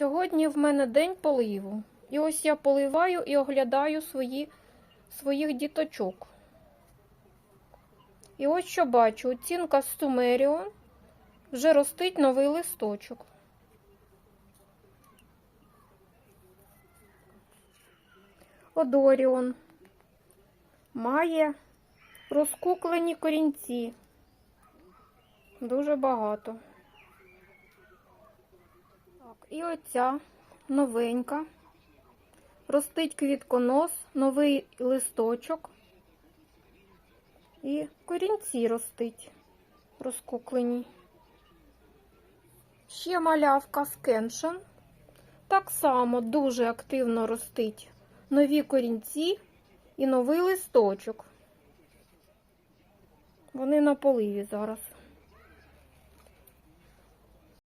Сьогодні в мене день поливу. І ось я поливаю і оглядаю свої, своїх діточок. І ось що бачу: оцінка Стумеріон вже ростить новий листочок. Одоріон має розкуклені корінці. Дуже багато. Так, і оця новенька. Ростить квітконос, новий листочок. І корінці ростить розкуклені. Ще малявка скеншен. Так само дуже активно ростить нові корінці і новий листочок. Вони на поливі зараз.